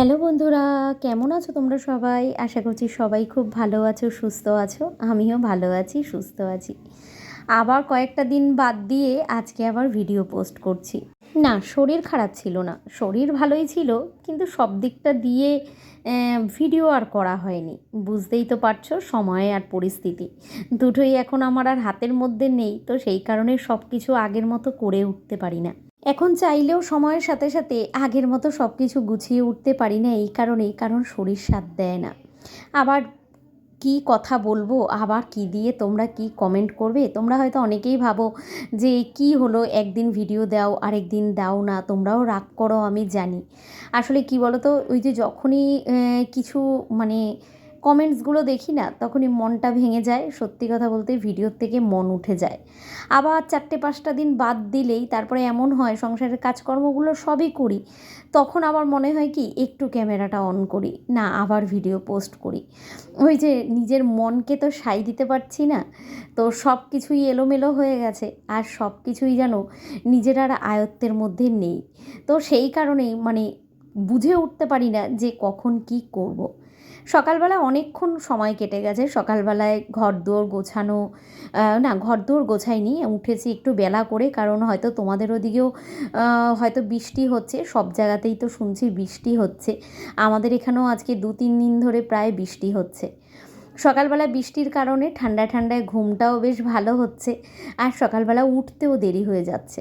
Hello বন্ধুরা, কেমন আছো তোমরা সবাই? আশা করছি সবাই খুব ভালো আছো, সুস্থ আছো। আমিও ভালো আছি, সুস্থ আছি। আবার কয়েকটা দিন বাদ দিয়ে আজকে আবার ভিডিও পোস্ট করছি। না, শরীর খারাপ ছিল না। শরীর ভালোই ছিল, কিন্তু সব দিকটা দিয়ে ভিডিও আর করা হয়নি। বুঝতেই তো পারছ, সময় আর পরিস্থিতি। দুটোই এখন আমার আর হাতের মধ্যে নেই, তো সেই কারণে সব কিছু আগের মতো করে উঠতে পারি না। এখন চাইলেও সময়ের সাথে সাথে আগের মতো সব কিছু গুছিয়ে উঠতে পারি না এই কারণেই কারণ শরীর সাথ দেয় না। আবার কি কথা বলব, আবার কি দিয়ে তোমরা কি কমেন্ট করবে? তোমরা হয়তো অনেকেই ভাবো যে কি হলো, একদিন ভিডিও দাও আরেক দিন দাও না, তোমরাও রাগ করো, আমি জানি। আসলে কি বলো তো ওই যে যখনই কিছু মানে কমেন্টসগুলো দেখি না, তখনই মনটা ভেঙে যায়। সত্যি কথা বলতে ভিডিওর থেকে মন উঠে যায়। আবার চারটে পাঁচটা দিন বাদ দিলেই তারপরে এমন হয়, সংসারের কাজকর্মগুলো সবই করি, তখন আবার মনে হয় কি, একটু ক্যামেরাটা অন করি, না আবার ভিডিও পোস্ট করি। ওই যে নিজের মনকে তো সাই দিতে পারছি না, তো সব কিছুই এলোমেলো হয়ে গেছে, আর সব কিছুই যেন নিজের আর আয়ত্তের মধ্যে নেই। তো সেই কারণেই মানে বুঝে উঠতে পারি না যে কখন কি করব। সকালবেলা অনেকক্ষণ সময় কেটে গেছে। সকালবেলায় ঘর দুয়ার গোছানো না ঘর দুয়ার গোছাইনি, উঠেছি একটু বেলা করে, কারণ হয়তো তোমাদের ওদিকেও হয়তো বৃষ্টি হচ্ছে, সব জায়গাতেই তো শুনছি বৃষ্টি হচ্ছে। আমাদের এখানেও আজকে দু তিন দিন ধরে প্রায় বৃষ্টি হচ্ছে। সকালবেলা বৃষ্টির কারণে ঠান্ডা ঠান্ডায় ঘুমটাও বেশ ভালো হচ্ছে, আর সকালবেলা উঠতেও দেরি হয়ে যাচ্ছে।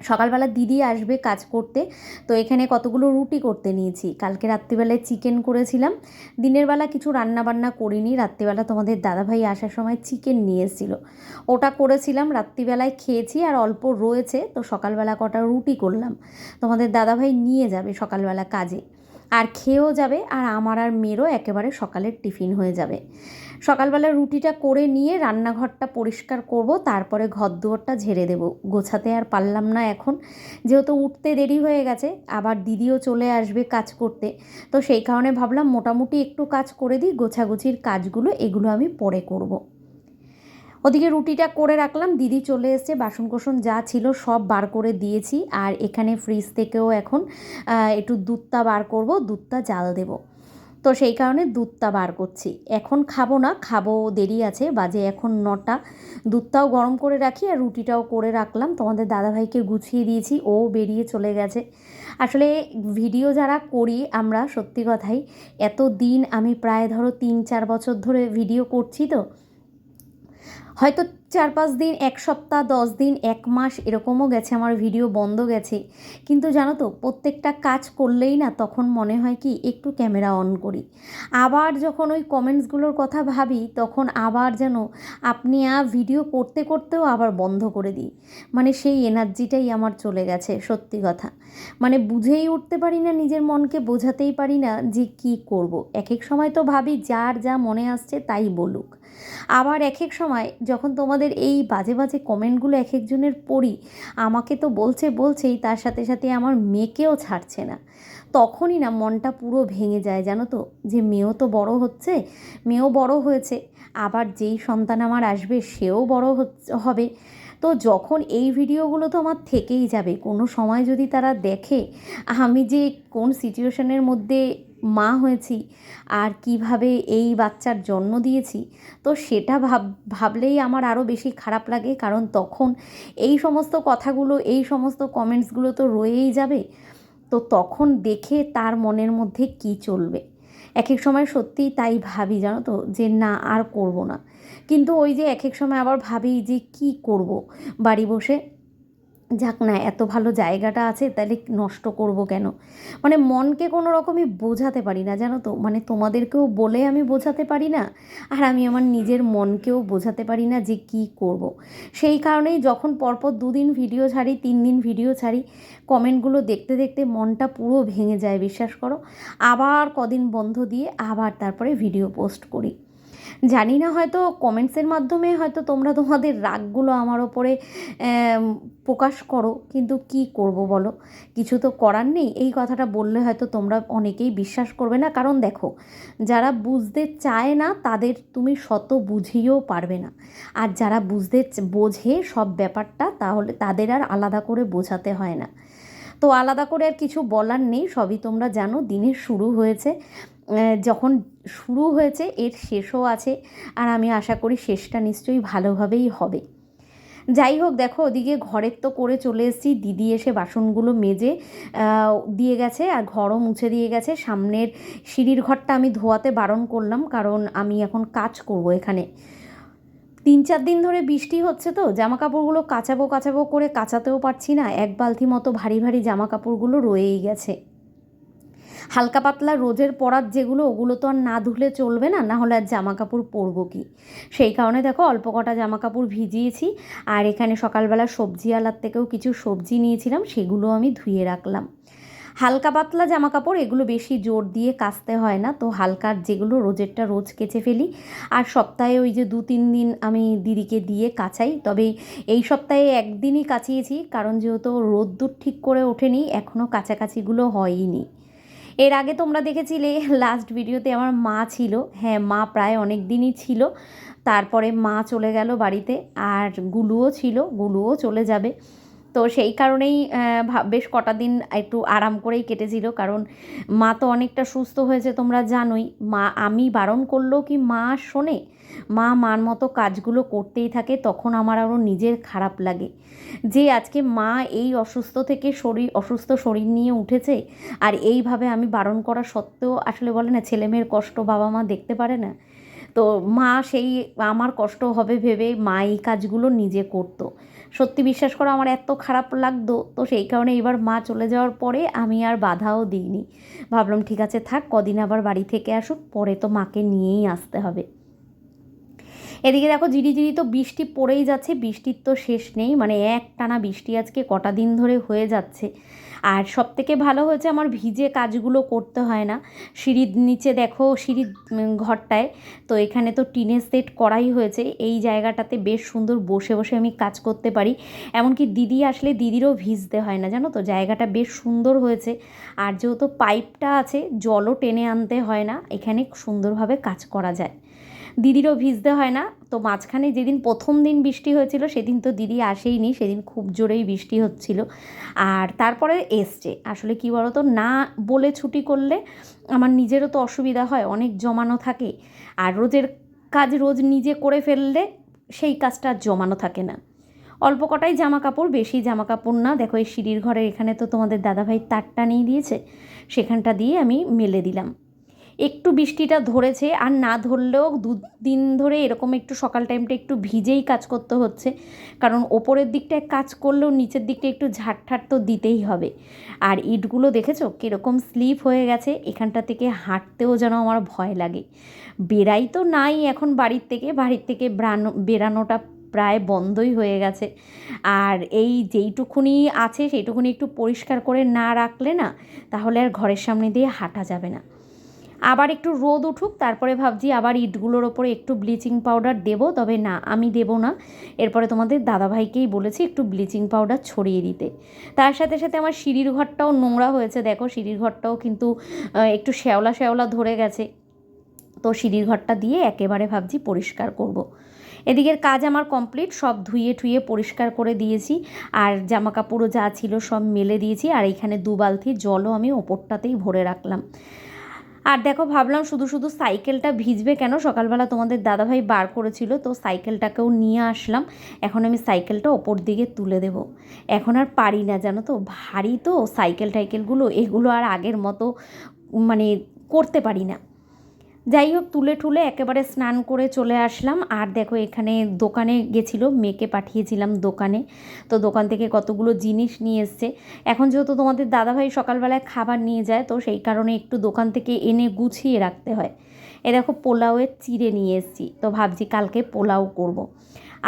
সকালবেলা দিদি আসবে কাজ করতে, তো এখানে কতগুলো রুটি করতে নিয়েছি। কালকে রাত্রিবেলায় চিকেন করেছিলাম। দিনের বেলা কিছু রান্না বান্না করিনি। রাত্রিবেলা তোমাদের দাদাভাই আসার সময় চিকেন নিয়ে এসেছিল। ওটা করেছিলাম, রাত্রিবেলায় খেয়েছি আর অল্প রয়েছে, তো সকালবেলা কটা রুটি করলাম। তোমাদের দাদাভাই নিয়ে যাবে সকালবেলা কাজে। আর খেয়েও যাবে, আর আমার আর মেয়েরও একেবারে সকালের টিফিন হয়ে যাবে। সকালবেলা রুটিটা করে নিয়ে রান্নাঘরটা পরিষ্কার করব, তারপরে ঘর দুয়ারটা ঝেড়ে দেবো। গোছাতে আর পারলাম না এখন, যেহেতু উঠতে দেরি হয়ে গেছে, আবার দিদিও চলে আসবে কাজ করতে। তো সেই কারণে ভাবলাম মোটামুটি একটু কাজ করে দিই, গোছাগুছির কাজগুলো এগুলো আমি পরে করব। ওদিকে রুটিটা করে রাখলাম। দিদি চলে এসছে বাসন কোসন যা ছিল সব বার করে দিয়েছি। আর এখানে ফ্রিজ থেকেও এখন একটু দুধটা বার করব, দুধটা জাল দেব। তো সেই কারণে দুধটা বার করছি। এখন খাব না, খাব, দেরি আছে, বাজে এখন নটা। দুধটাও গরম করে রাখি আর রুটিটাও করে রাখলাম। তোমাদের দাদাভাইকে গুছিয়ে দিয়েছি, ও বেরিয়ে চলে গেছে। আসলে ভিডিও যারা করি, আমরা সত্যি কথাই এত দিন আমি প্রায় ধরো তিন চার বছর ধরে ভিডিও করছি তো হয়তো চার পাঁচ দিন, এক সপ্তাহ, দশ দিন, এক মাস এরকমও গেছে, আমার ভিডিও বন্ধ গেছে। কিন্তু জানো তো, প্রত্যেকটা কাজ করলেই না তখন মনে হয় কি, একটু ক্যামেরা অন করি। আবার যখন ওই কমেন্টসগুলোর কথা ভাবি, তখন আবার যেন আপনি আর ভিডিও করতে করতেও আবার বন্ধ করে দিই। মানে সেই এনার্জিটাই আমার চলে গেছে, সত্যি কথা। মানে বুঝেই উঠতে পারি না, নিজের মনকে বোঝাতেই পারি না যে কি করব। এক এক সময় তো ভাবি, যার যা মনে আসছে তাই বলুক। আবার এক এক সময় যখন তোমাদের এই বাজে বাজে কমেন্টগুলো এক একজনের পড়ি। আমাকে তো বলছে, বলছেই, তার সাথে সাথে আমার মেয়েকেও ছাড়ছে না। তখনই না মনটা পুরো ভেঙে যায়, জানো তো? যে মেয়েও তো বড় হচ্ছে, মেয়েও বড় হয়েছে, আবার যেই সন্তান আমার আসবে, সেও বড় হবে। তো যখন এই ভিডিওগুলো তো আমার থেকেই যাবে, কোনো সময় যদি তারা দেখে আমি যে কোন সিচুয়েশনের মধ্যে মা হয়েছি আর কীভাবে এই বাচ্চার জন্ম দিয়েছি, তো সেটা ভাব, ভাবলেই আমার আরও বেশি খারাপ লাগে। কারণ তখন এই সমস্ত কথাগুলো, এই সমস্ত কমেন্টসগুলো তো রয়েই যাবে। তো তখন দেখে তার মনের মধ্যে কি চলবে? এক এক সময় সত্যিই তাই ভাবি, জানো তো, যে না, আর করব না। কিন্তু ওই যে এক এক সময় আবার ভাবি যে কি করব বাড়ি বসে যাক না, এত ভালো জায়গাটা আছে, তাহলে নষ্ট করব কেন? মানে মনকে কোনো রকমই বোঝাতে পারি না, জানো তো? মানে তোমাদেরকেও বলে আমি বোঝাতে পারি না, আর আমি আমার নিজের মনকেও বোঝাতে পারি না যে কি করব। সেই কারণেই যখন পরপর দুদিন ভিডিও ছাড়ি, তিন দিন ভিডিও ছাড়ি, কমেন্টগুলো দেখতে দেখতে মনটা পুরো ভেঙে যায়, বিশ্বাস করো। আবার কদিন বন্ধ দিয়ে আবার তারপরে ভিডিও পোস্ট করি। জানি না, হয়তো কমেন্টসের মাধ্যমে হয়তো তোমরা তোমাদের রাগগুলো আমার ওপরে প্রকাশ করো, কিন্তু কি করব বলো? কিছু তো করার নেই। এই কথাটা বললে হয়তো তোমরা অনেকেই বিশ্বাস করবে না। কারণ দেখো, যারা বুঝতে চায় না, তাদের তুমি শত বুঝিয়েও পারবে না। আর যারা বুঝতে বোঝে সব ব্যাপারটা, তাহলে তাদের আর আলাদা করে বোঝাতে হয় না। তো আলাদা করে আর কিছু বলার নেই, সবই তোমরা জানো, দিনের শুরু হয়েছে। যখন শুরু হয়েছে, এর শেষও আছে আর আমি আশা করি শেষটা নিশ্চয়ই ভালোভাবেই হবে। যাই হোক, দেখো, ওদিকে ঘরের তো করে চলে এসেছি। দিদি এসে বাসনগুলো মেজে দিয়ে গেছে আর ঘরও মুছে দিয়ে গেছে। সামনের সিঁড়ির ঘরটা আমি ধোয়াতে বারণ করলাম, কারণ আমি এখন কাজ করব এখানে। তিন চার দিন ধরে বৃষ্টি হচ্ছে তো জামা কাপড়গুলো কাচাবো কাচাবো করে কাচাতেও পারছি না। এক বালতি মতো ভারী ভারী জামা কাপড়গুলো রয়েই গেছে। হালকা পাতলা রোজের পরার যেগুলো, ওগুলো তো আর না ধুলে চলবে না না হলে আর জামা কাপড় পরবো কি? সেই কারণে দেখো অল্প কটা জামা কাপড় ভিজিয়েছি, আর এখানে সকালবেলা সবজি আলার থেকেও কিছু সবজি নিয়েছিলাম, সেগুলো আমি ধুয়ে রাখলাম। হালকা পাতলা জামা কাপড় এগুলো বেশি জোর দিয়ে কাচতে হয় না, তো হালকার যেগুলো রোজেরটা রোজ কেচে ফেলি, আর সপ্তাহে ওই যে দু তিন দিন আমি দিদিকে দিয়ে কাচাই, তবে এই সপ্তাহে একদিনই কাচিয়েছি, কারণ যেহেতু রোদ্দুর ঠিক করে ওঠেনি এখনও কাছাকাছিগুলো হয়ইনি। এর আগে তোমরা দেখেছিলে লাস্ট ভিডিওতে আমার মা ছিল। হ্যাঁ মা প্রায় অনেক দিনই ছিল। তারপরে মা চলে গেল বাড়িতে, আর গুলুও ছিল, গুলুও চলে যাবে। তো সেই কারণেই বেশ কটা দিন একটু আরাম করেই কেটেছিল। কারণ মা তো অনেকটা সুস্থ হয়েছে, তোমরা জানোই। মা, আমি বারণ করলেও কি মা শোনে? মা মার মতো কাজগুলো করতেই থাকে, তখন আমার আরও নিজের খারাপ লাগে। যে আজকে মা এই অসুস্থ থেকে শরীর অসুস্থ শরীর নিয়ে উঠেছে, আর এইভাবে আমি বারণ করা সত্ত্বেও আসলে বলে না, ছেলেমেয়ের কষ্ট বাবা মা দেখতে পারে না। তো মা সেই, আমার কষ্ট হবে ভেবে মা এই কাজগুলো নিজে করতো। সত্যি বিশ্বাস করো, আমার এত খারাপ লাগতো। তো সেই কারণে এবার মা চলে যাওয়ার পরে আমি আর বাধাও দিইনি। ভাবলাম, ঠিক আছে থাক, কদিন আবার বাড়ি থেকে আসুক, পরে তো মাকে নিয়েই আসতে হবে। এদিকে দেখো ঝিরিঝিরি তো বৃষ্টি পড়েই যাচ্ছে, বৃষ্টির তো শেষ নেই মানে এক টানা বৃষ্টি আজকে কটা দিন ধরে হয়ে যাচ্ছে। আর সব থেকে ভালো হয়েছে আমার ভিজে কাজগুলো করতে হয় না। সিঁড়ির নিচে দেখো, সিঁড়ির ঘরটায়, তো এখানে তো টিনের সেট করাই হয়েছে। এই জায়গাটাতে বেশ সুন্দর বসে বসে আমি কাজ করতে পারি। এমনকি দিদি আসলে দিদিরও ভিজতে হয় না, জানো তো? জায়গাটা বেশ সুন্দর হয়েছে। আর যেহেতু পাইপটা আছে, জলও টেনে আনতে হয় না, এখানে সুন্দরভাবে কাজ করা যায়। দিদিরও ভিজতে হয় না। তো মাঝখানে যেদিন প্রথম দিন বৃষ্টি হয়েছিল, সেদিন তো দিদি আসেইনি, সেদিন খুব জোরেই বৃষ্টি হচ্ছিল। আর তারপরে এসছে। আসলে কি বলতো, না বলে ছুটি করলে আমার নিজেরও তো অসুবিধা হয়, অনেক জমানো থাকে। আর রোজের কাজ রোজ নিজে করে ফেললে সেই কাজটা জমানো থাকে না। অল্প কটাই জামা কাপড় বেশি জামা কাপড় না। দেখো, এই সিঁড়ির ঘরের এখানে তো তোমাদের দাদাভাই তারটা নিয়ে দিয়েছে, সেখানটা দিয়ে আমি মেলে দিলাম। একটু বৃষ্টিটা ধরেছে, আর না ধরলেও দুদিন ধরে এরকম একটু সকাল টাইমটা একটু ভিজেই কাজ করতে হচ্ছে। কারণ ওপরের দিকটায় কাজ করলেও নিচের দিকটা একটু ঝাড়ঠাট তো দিতেই হবে। আর ইটগুলো দেখেছ? কীরকম স্লিপ হয়ে গেছে, এখানটা থেকে হাঁটতেও যেন আমার ভয় লাগে। বেরাই তো নাই এখন বাড়ির থেকে বাড়ির থেকে বেরানোটা প্রায় বন্ধই হয়ে গেছে। আর এই যেইটুকুনি আছে, সেইটুকুনি একটু পরিষ্কার করে না রাখলে না, তাহলে আর ঘরের সামনে দিয়ে হাঁটা যাবে না। আবার একটু রোদ উঠুক, তারপরে ভাবছি আবার ইটগুলোর ওপরে একটু ব্লিচিং পাউডার দেবো, তবে না, আমি দেবো না। এরপরে তোমাদের দাদাভাইকেই বলেছি একটু ব্লিচিং পাউডার ছড়িয়ে দিতে। তার সাথে সাথে আমার সিঁড়ির ঘরটাও নোংরা হয়েছে, দেখো সিঁড়ির ঘরটাও কিন্তু একটু শ্যাওলা শ্যাওলা ধরে গেছে। তো সিঁড়ির ঘরটা দিয়ে একেবারে ভাবছি পরিষ্কার করব। এদিকের কাজ আমার কমপ্লিট, সব ধুয়ে ঠুয়ে পরিষ্কার করে দিয়েছি, আর জামা কাপড়ও যা ছিল সব মেলে দিয়েছি, আর এখানে দু বালতি জলও আমি ওপরটাতেই ভরে রাখলাম। আর দেখো, ভাবলাম শুধু শুধু সাইকেলটা ভিজবে কেন? সকালবেলা তোমাদের দাদাভাই বার করেছিল, তো সাইকেলটাকেও নিয়ে আসলাম। এখন আমি সাইকেলটা ওপর দিকে তুলে দেব। এখন আর পারি না, জানো তো? ভারী তো সাইকেল টাইকেলগুলো এগুলো আর আগের মতো মানে করতে পারি না। যাই হোক, তুলে ঠুলে একেবারে স্নান করে চলে আসলাম। আর দেখো, এখানে দোকানে গেছিল, মেয়েকে পাঠিয়েছিলাম দোকানে। তো দোকান থেকে কতগুলো জিনিস নিয়ে এসছে। এখন যেহেতু তোমাদের দাদাভাই সকালবেলায় খাবার নিয়ে যায়, তো সেই কারণে একটু দোকান থেকে এনে গুছিয়ে রাখতে হয়। এ দেখো, পোলাওয়ের চিড়ে নিয়ে এসেছি। তো ভাবছি কালকে পোলাও করব।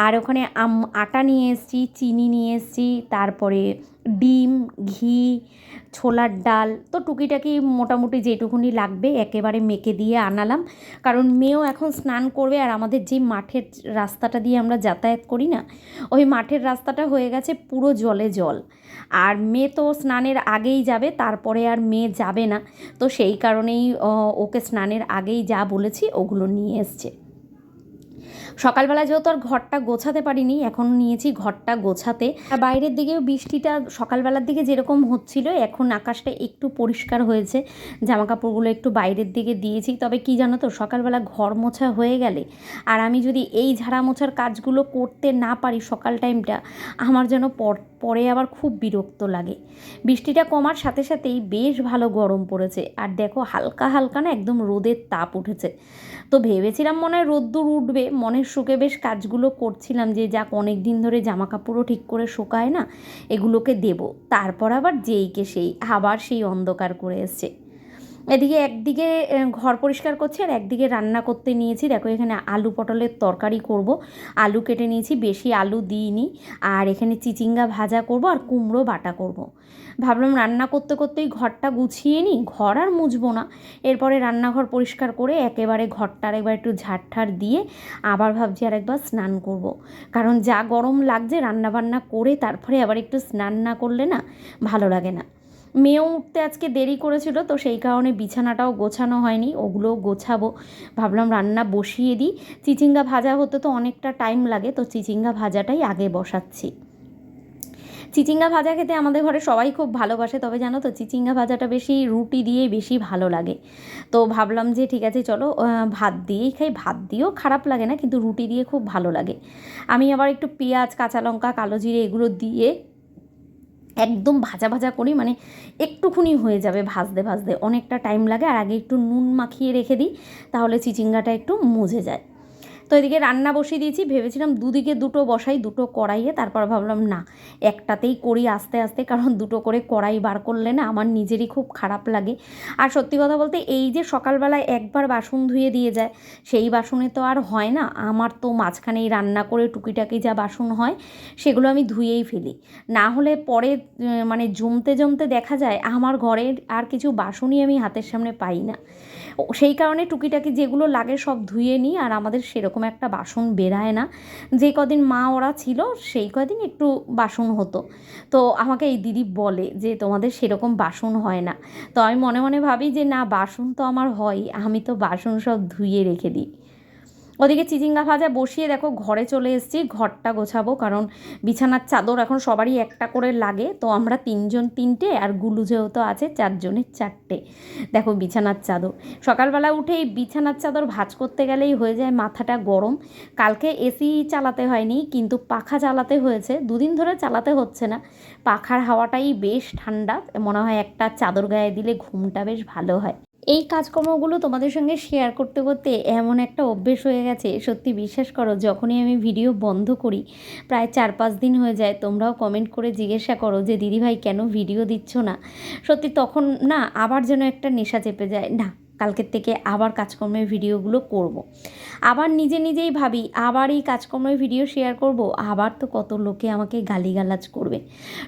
আর ওখানে আম, আটা নিয়ে এসেছি, চিনি নিয়ে এসেছি, তারপরে ডিম, ঘি, ছোলার ডাল। তো টুকিটাকি মোটামুটি যেটুকুনি লাগবে একেবারে মেখে দিয়ে আনালাম। কারণ মেয়েও এখন স্নান করবে আর আমাদের যে মাঠের রাস্তাটা দিয়ে আমরা যাতায়াত করি না, ওই মাঠের রাস্তাটা হয়ে গেছে পুরো জলে জল। আর মেয়ে তো স্নানের আগেই যাবে, তারপরে আর মেয়ে যাবে না। তো সেই কারণেই ওকে স্নানের আগেই যা বলেছি ওগুলো নিয়ে এসছে। সকালবেলা যেহেতু আর ঘরটা গোছাতে পারিনি, এখন নিয়েছি ঘরটা গোছাতে। বাইরের দিকেও বৃষ্টিটা সকালবেলার দিকে যেরকম হচ্ছিল, এখন আকাশটা একটু পরিষ্কার হয়েছে। জামা কাপড়গুলো একটু বাইরের দিকে দিয়েছি। তবে কি জানো তো, সকালবেলা ঘর মোছা হয়ে গেলে আর আমি যদি এই ঝাড়া মোছার কাজগুলো করতে না পারি সকাল টাইমটা, আমার যেন পরে আবার খুব বিরক্ত লাগে। বৃষ্টিটা কমার সাথে সাথেই বেশ ভালো গরম পড়েছে। আর দেখো, হালকা হালকা না একদম রোদের তাপ উঠেছে। তো ভেবেছিলাম মনে হয় রোদ্দুর উঠবে মনের সুখে বেশ কাজগুলো করছিলাম যে যাক অনেক দিন ধরে জামা কাপড়ও ঠিক করে শুকায় না, এগুলোকে দেব। তারপর আবার যেইকে সেই, আবার সেই অন্ধকার করে এসছে। এদিকে একদিকে ঘর পরিষ্কার করছি আর একদিকে রান্না করতে নিয়েছি। দেখো এখানে আলু পটলের তরকারি করব। আলু কেটে নিয়েছি, বেশি আলু দিইনি। আর এখানে চিচিঙ্গা ভাজা করব আর কুমড়ো বাটা করব। ভাবলাম রান্না করতে করতেই ঘরটা গুছিয়ে নিই, ঘর আর মুছবো না। এরপরে রান্নাঘর পরিষ্কার করে একেবারে ঘরটার একবার একটু ঝাড় দিয়ে আবার ভাবছি আর একবার স্নান করব। কারণ যা গরম লাগছে রান্নাবান্না করে তারপরে আবার একটু স্নান না করলে না ভালো লাগে না। মেয়েও উঠতে আজকে দেরি করেছিল, তো সেই কারণে বিছানাটাও গোছানো হয়নি, ওগুলোও গোছাবো। ভাবলাম রান্না বসিয়ে দিই। চিচিঙ্গা ভাজা হতে তো অনেকটা টাইম লাগে, তো চিচিঙ্গা ভাজাটাই আগে বসাচ্ছি। চিচিঙ্গা ভাজা খেতে আমাদের ঘরে সবাই খুব ভালোবাসে, তবে জানো তো চিচিঙ্গা ভাজাটা বেশি রুটি দিয়ে বেশি ভালো লাগে। তো ভাবলাম যে ঠিক আছে চলো ভাত দিয়েই খাই, ভাত দিয়েও খারাপ লাগে না, কিন্তু রুটি দিয়ে খুব ভালো লাগে। আমি আবার একটু পেঁয়াজ, কাঁচা লঙ্কা, কালো জিরে এগুলো দিয়ে একদম ভাজা ভাজা করি মানে একটুখুনি হয়ে যাবে ভাজতে ভাজতে। অনেকটা টাইম লাগে, আর আগে একটু নুন মাখিয়ে রেখে দিই, তাহলে চিচিঙ্গাটা একটু মজে যায়। তো এদিকে রান্না বসিয়ে দিয়েছি। ভেবেছিলাম দুদিকে দুটো বসাই, দুটো কড়াইয়ে, তারপর ভাবলাম না, একটাতেই করি আস্তে আস্তে, কারণ দুটো করে কড়াই বার করলে না আমার নিজেরই খুব খারাপ লাগে। আর সত্যি কথা বলতে এই যে সকালবেলায় একবার বাসন ধুয়ে দিয়ে যায়, সেই বাসনে তো আর হয় না। আমার তো মাঝখানেই রান্না করে টুকিটাকি যা বাসন হয়, সেগুলো আমি ধুয়েই ফেলি। না হলে পরে মানে জমতে জমতে দেখা যায়, আমার ঘরের আর কিছু বাসনই আমি হাতের সামনে পাই না। সেই কারণে টুকিটাকি যেগুলো লাগে সব ধুয়ে নিই, আর আমাদের সেরকম একটা বাসন বেরায় না। যে কদিন মা ওরা ছিল, সেই কদিন একটু বাসন হতো। তো আমাকে এই দিদি বলে যে, তোমাদের সেরকম বাসন হয় না। তো আমি মনে মনে ভাবি যে, না, বাসন তো আমার হয়, আমি তো বাসন সব ধুয়ে রেখে দিই। ওদিকে চিচিঙ্গা ভাজা বসিয়ে দেখো, ঘরে চলে এসেছি, ঘরটা গোছাবো কারণ বিছানার চাদর এখন সবারই একটা করে লাগে। তো আমরা তিনজন তিনটে আর গুলু যেহেতু আছে, চারজনের চারটে। দেখো বিছানার চাদর। সকালবেলা উঠেই বিছানার চাদর ভাজ করতে গেলেই হয়ে যায় মাথাটা গরম। কালকে এসি চালাতে হয়নি, কিন্তু পাখা চালাতে হয়েছে। দুদিন ধরে চালাতে হচ্ছে না। পাখার হাওয়াটাই বেশ ঠান্ডা, মনে হয় একটা চাদর গায়ে দিলে ঘুমটা বেশ ভালো হয়। এই কাজকর্মগুলো তোমাদের সঙ্গে শেয়ার করতে করতে এমন একটা অভ্যেস হয়ে গেছে, সত্যি বিশ্বাস করো, যখনই আমি ভিডিও বন্ধ করি, প্রায় চার পাঁচ দিন হয়ে যায়, তোমরাও কমেন্ট করে জিজ্ঞাসা করো যে, দিদিভাই, কেন ভিডিও দিচ্ছ না? সত্যি তখন না, আবার যেন একটা নেশা চেপে যায়। না কালকের থেকে আবার কাজকর্মের ভিডিওগুলো করব। আবার নিজে নিজেই ভাবি, আবার এই কাজকর্মের ভিডিও শেয়ার করব, আবার তো কত লোকে আমাকে গালিগালাজ করবে।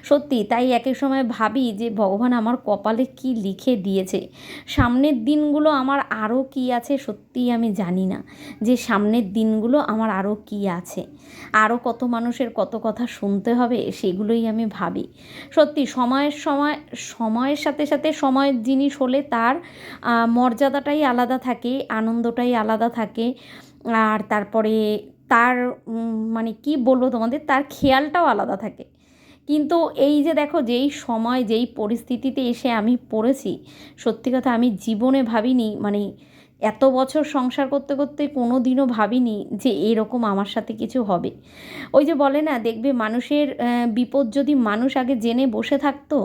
সত্যি, তাই একের সময় ভাবি যে ভগবান আমার কপালে কি লিখে দিয়েছে। সামনের দিনগুলো আমার আরও কি আছে সত্যিই আমি জানি না। যে সামনের দিনগুলো আমার আরও কি আছে। আরও কত মানুষের কত কথা শুনতে হবে সেগুলোই আমি ভাবি। সত্যি, সময়ের সময়, সময়ের সাথে সাথে সময়ের জিনিস হলে তার মর্যাদাটাই আলাদা থাকে, আনন্দটাই আলাদা থাকে। আর তারপরে তার মানে কি বলব তোমাদের, তার খেয়ালটাও আলাদা থাকে। কিন্তু এই যে দেখো, যেই সময়, যেই পরিস্থিতিতে এসে আমি পড়েছি, সত্যি কথা আমি জীবনে ভাবিনি মানে এত বছর সংসার করতে করতে কোনো দিনও ভাবিনি যে এরকম আমার সাথে কিছু হবে। ওই যে বলে না, দেখবে মানুষের বিপদ যদি মানুষ আগে জেনে বসে থাকতো,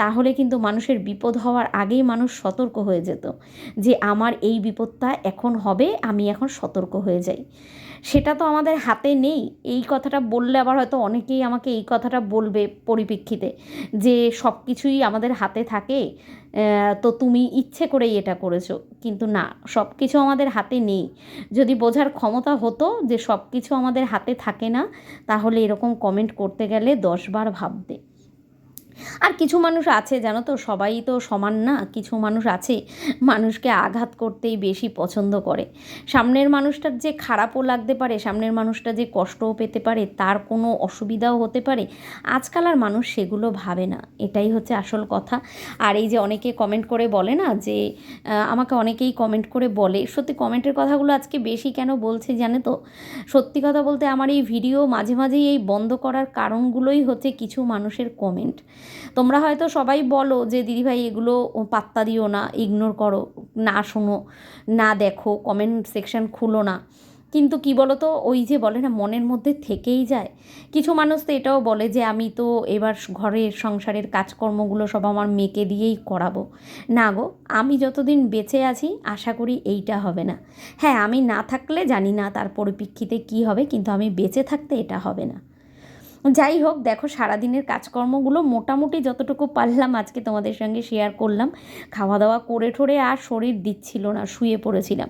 তাহলে কিন্তু মানুষের বিপদ হওয়ার আগেই মানুষ সতর্ক হয়ে যেত যে আমার এই বিপদটা এখন হবে, আমি এখন সতর্ক হয়ে যাই। সেটা তো আমাদের হাতে নেই। এই কথাটা বললে আবার হয়তো অনেকেই আমাকে এই কথাটা বলবে পরিপ্রেক্ষিতে যে সব কিছুই আমাদের হাতে থাকে তো তুমি ইচ্ছে করেই এটা করেছ। কিন্তু না, সব কিছু আমাদের হাতে নেই। যদি বোঝার ক্ষমতা হতো যে সব কিছু আমাদের হাতে থাকে না, তাহলে এরকম কমেন্ট করতে গেলে দশবার ভাবতে আর কিছু মানুষ আছে, জানো তো? সবাই তো সমান না। কিছু মানুষ আছে, মানুষকে আঘাত করতেই বেশি পছন্দ করে। সামনের মানুষটার যে খারাপও লাগতে পারে, সামনের মানুষটা যে কষ্টও পেতে পারে, তার কোনো অসুবিধাও হতে পারে, আজকাল আর মানুষ সেগুলো ভাবে না। এটাই হচ্ছে আসল কথা। আর এই যে অনেকে কমেন্ট করে বলে না যে আমাকে অনেকেই কমেন্ট করে বলে, সত্যি কমেন্টের কথাগুলো আজকে বেশি কেন বলছে জানে তো? সত্যি কথা বলতে আমার এই ভিডিও মাঝে মাঝেই এই বন্ধ করার কারণগুলোই হচ্ছে কিছু মানুষের কমেন্ট তোমরা হয়তো সবাই বলো যে, দিদিভাই, এগুলো পাত্তা দিও না ইগনোর করো, না শোনো, না দেখো কমেন্ট সেকশন খুলো না। কিন্তু কি বলো তো ওই যে বলে না, মনের মধ্যে থেকেই যায়। কিছু মানুষ তো এটাও বলে যে, আমি তো এবার ঘরের সংসারের কাজকর্মগুলো সব আমার মেয়েকে দিয়েই করাবো। না গো, আমি যতদিন বেঁচে আছি, আশা করি এইটা হবে না। হ্যাঁ আমি না থাকলে জানি না তার পরিপ্রেক্ষিতে কী হবে, কিন্তু আমি বেঁচে থাকতে এটা হবে না। যাই হোক, দেখো সারাদিনের কাজকর্মগুলো মোটামুটি যতটুকু পারলাম আজকে তোমাদের সঙ্গে শেয়ার করলাম। খাওয়া দাওয়া করে ঠোরে আর শরীর দিচ্ছিল না, শুয়ে পড়েছিলাম।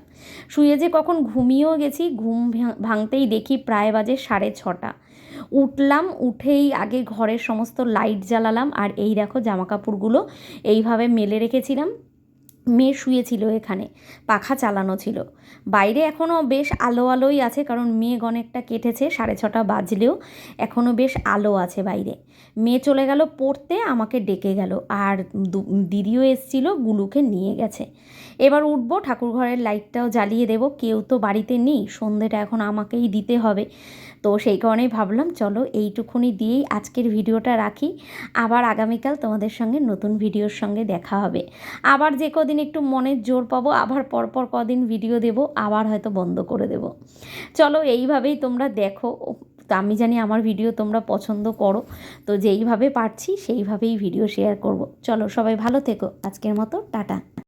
শুয়ে যে কখন ঘুমিয়েও গেছি, ঘুম ভাঙতেই দেখি প্রায় বাজে সাড়ে ছটা। উঠলাম, উঠেই আগে ঘরের সমস্ত লাইট জ্বালালাম, আর এই দেখো জামাকাপড়গুলো এইভাবে মেলে রেখেছিলাম। মেয়ে শুয়েছিল এখানে, পাখা চালানো ছিল। বাইরে এখনও বেশ আলো আলোই আছে, কারণ মেঘ অনেকটা কেটেছে, সাড়ে ছটা বাজলেও এখনও বেশ আলো আছে বাইরে। মেয়ে চলে গেল পড়তে, আমাকে ডেকে গেল, আর দিদিও এসছিল, গুলুকে নিয়ে গেছে। এবার উঠবো ঠাকুর ঘরের লাইটটাও জ্বালিয়ে দেবো, কেউ তো বাড়িতে নেই, সন্ধেটা এখন আমাকেই দিতে হবে। তো সেই কারণেই ভাবলাম, চলো এইটুকুনি দিয়েই আজকের ভিডিওটা রাখি। আবার আগামীকাল তোমাদের সঙ্গে নতুন ভিডিওর সঙ্গে দেখা হবে। আবার যে কদিন একটু মনের জোর পাবো, আবার পরপর কদিন ভিডিও দেব, আবার হয়তো বন্ধ করে দেব। চলো এইভাবেই তোমরা দেখো তো আমি জানি আমার ভিডিও তোমরা পছন্দ করো, তো যেইভাবে পারছি সেইভাবেই ভিডিও শেয়ার করব। চলো সবাই ভালো থেকো। আজকের মতো টাটা।